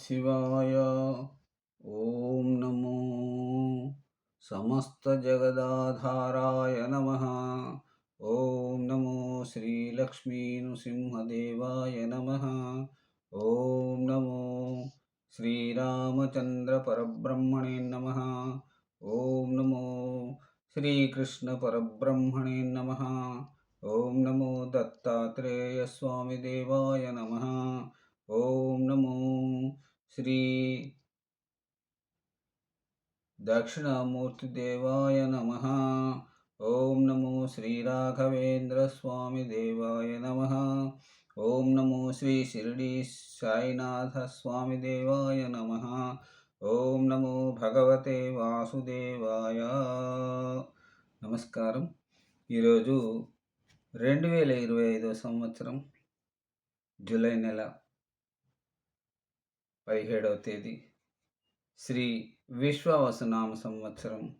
శివాయ ఓం నమో సమస్త జగదాధారాయ నమ ఓం నమో శ్రీలక్ష్మీనృసింహదేవాయ నమ ఓం నమో శ్రీరామచంద్రపరబ్రహ్మణే నమ ఓం నమో శ్రీకృష్ణపరబ్రహ్మణే నమ ఓం నమో దత్తాత్రేయస్వామిదేవాయ నమ ఓం నమో శ్రీ దక్షిణామూర్తిదేవాయ నమ. ఓం నమో శ్రీరాఘవేంద్రస్వామిదేవాయ నమ. ఓం నమో శ్రీ షిరిడి సాయినాథస్వామిదేవాయ నమ. ఓం నమో భగవతే వాసుదేవాయ. నమస్కారం. ఈరోజు రెండు వేల ఇరవై ఐదో సంవత్సరం జూలై నెల పదిహేడవ తేదీ. శ్రీ విశ్వవసనామ సంవత్సరం.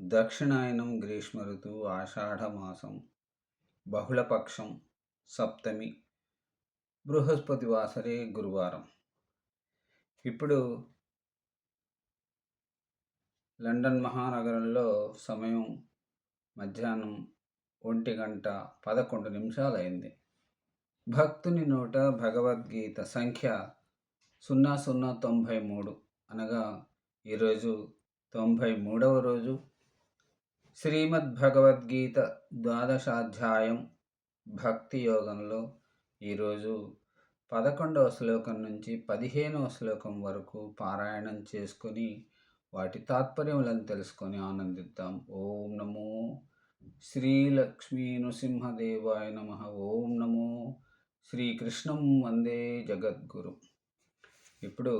దక్షిణాయనం గ్రీష్మ ఋతువు ఆషాఢమాసం బహుళపక్షం సప్తమి. బృహస్పతి వాసరే గురువారం. ఇప్పుడు లండన్ మహానగరంలో సమయం మధ్యాహ్నం ఒంటి గంట పదకొండు నిమిషాలైంది. భక్తుని నోట భగవద్గీత సంఖ్య సున్నా సున్నా తొంభై మూడు. అనగా ఈరోజు తొంభై మూడవ రోజు శ్రీమద్ భగవద్గీత ద్వాదశాధ్యాయం భక్తి యోగంలో ఈరోజు పదకొండవ శ్లోకం నుంచి పదిహేనవ శ్లోకం వరకు పారాయణం చేసుకొని వాటి తాత్పర్యములను తెలుసుకొని ఆనందిద్దాం. ఓం నమో శ్రీలక్ష్మీ నృసింహదేవాయ నమ. ఓం నమో శ్రీకృష్ణం వందే జగద్గురు. ఇప్పుడు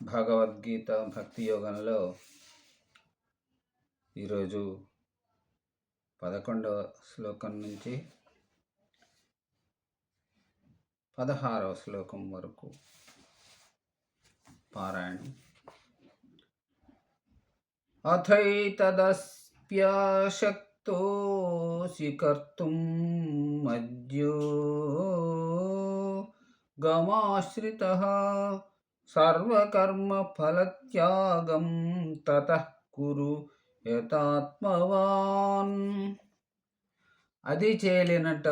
భగవద్గీత భక్తి యోగంలో ఈరోజు పదకొండవ శ్లోకం నుంచి పదహారవ శ్లోకం వరకు పారాయణం. అథైతదస్ప్యాశక్తో కర్తుం మధ్యో గమాశ్రిత సర్వకర్మఫలత్యాగం తత కురు యథాత్మవాన్ అది చేయలేనట్ట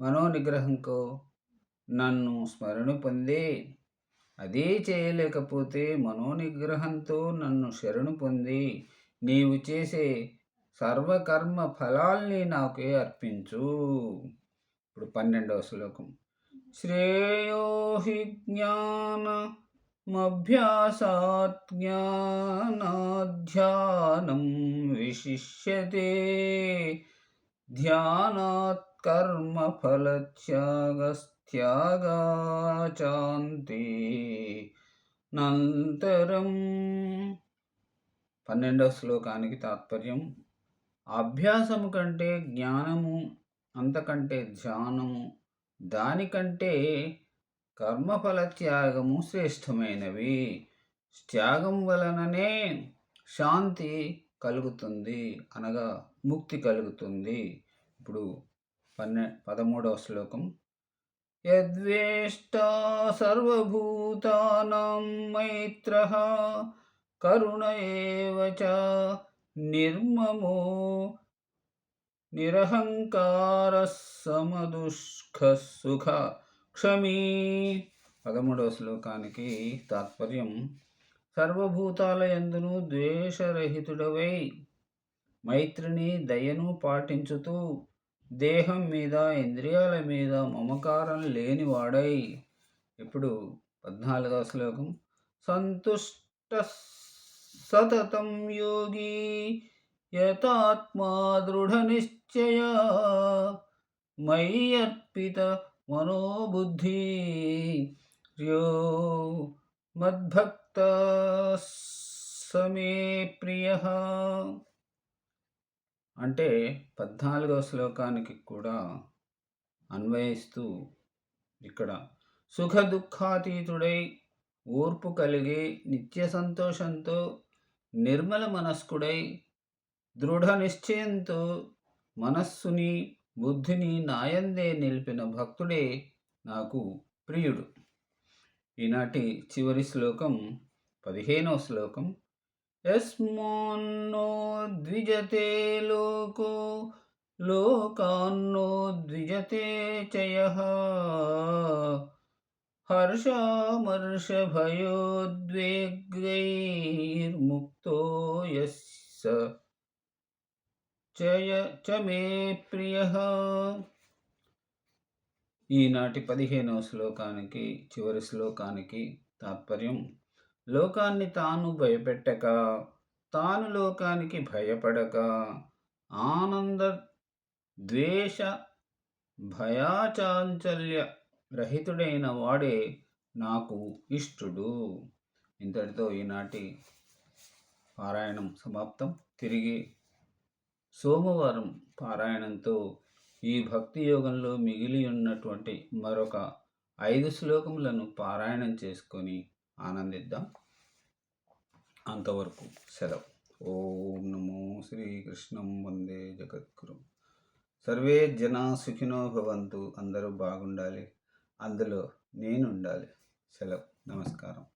మనోనిగ్రహంకో నన్ను స్మరణ పొంది. అదే చేయలేకపోతే మనోనిగ్రహంతో నన్ను శరణు పొంది. నీవు చేసే సర్వకర్మ ఫలాల్ని నాకే అర్పించు. ఇప్పుడు పన్నెండవ శ్లోకం. శ్రేయోహి జ్ఞానమభ్యాసాత్ జ్ఞానాధ్యానం విశిష్యతే ధ్యానాత్ కర్మఫలత్యాగస్ త్యాగాచాంతి నంతరం పన్నెండవ శ్లోకానికి తాత్పర్యం అభ్యాసము కంటే జ్ఞానము అంతకంటే ధ్యానము దానికంటే కర్మఫల త్యాగము శ్రేష్టమైనవి. త్యాగం వలననే శాంతి కలుగుతుంది అనగా ముక్తి కలుగుతుంది. ఇప్పుడు పన్నె పదమూడవ శ్లోకం. యద్వేష్ట సర్వభూతానాం మైత్ర కరుణ ఏవచ నిర్మమో నిరహంకార సమదుష్ఖ సుఖ క్షమీ పదమూడవ శ్లోకానికి తాత్పర్యం. సర్వభూతాల ఎందును ద్వేషరహితుడవై మైత్రిని దయను పాటించుతూ దేహం మీద ఇంద్రియాల మీద మమకారం లేనివాడై. ఇప్పుడు పద్నాలుగవ శ్లోకం. సంతుష్ట సతతం యోగి యథాత్మా దృఢ నిశ్చయ మయ్యర్పిత మనోబుద్ధి. యో మద్భక్త సమే ప్రియ. అంటే పద్నాలుగవ శ్లోకానికి కూడా అన్వయిస్తూ ఇక్కడ సుఖ దుఃఖాతీతుడై ఓర్పు కలిగి నిత్య సంతోషంతో నిర్మల మనస్కుడై దృఢ నిశ్చయంతో మనస్సుని బుద్ధిని నాయందే నిలిపిన భక్తుడే నాకు ప్రియుడు. ఈనాటి చివరి శ్లోకం పదిహేనవ శ్లోకం. యస్మాన్నో ద్విజతే లోకో లోకాన్నో ద్విజతే చయ. హర్షమర్షభయోద్వేగైర్ముక్తో యస్స. చేయ చ మే ప్రియ. ఈనాటి పదిహేనవ శ్లోకానికి చివరి శ్లోకానికి తాత్పర్యం లోకాన్ని తాను భయపెట్టక తాను లోకానికి భయపడక ఆనంద ద్వేష భయాచాంచల్య రహితుడైన వాడే నాకు ఇష్టుడు. ఇంతటితో ఈనాటి పారాయణం సమాప్తం. తిరిగి సోమవారం పారాయణంతో ఈ భక్తి యోగంలో మిగిలి ఉన్నటువంటి మరొక ఐదు శ్లోకములను పారాయణం చేసుకొని ఆనందిద్దాం. అంతవరకు సెలవు. ఓం నమో శ్రీకృష్ణం వందే జగద్గురు. సర్వే జనా సుఖినో భవంతు. అందరూ బాగుండాలి. అందులో నేను ఉండాలి సెలవు. నమస్కారం.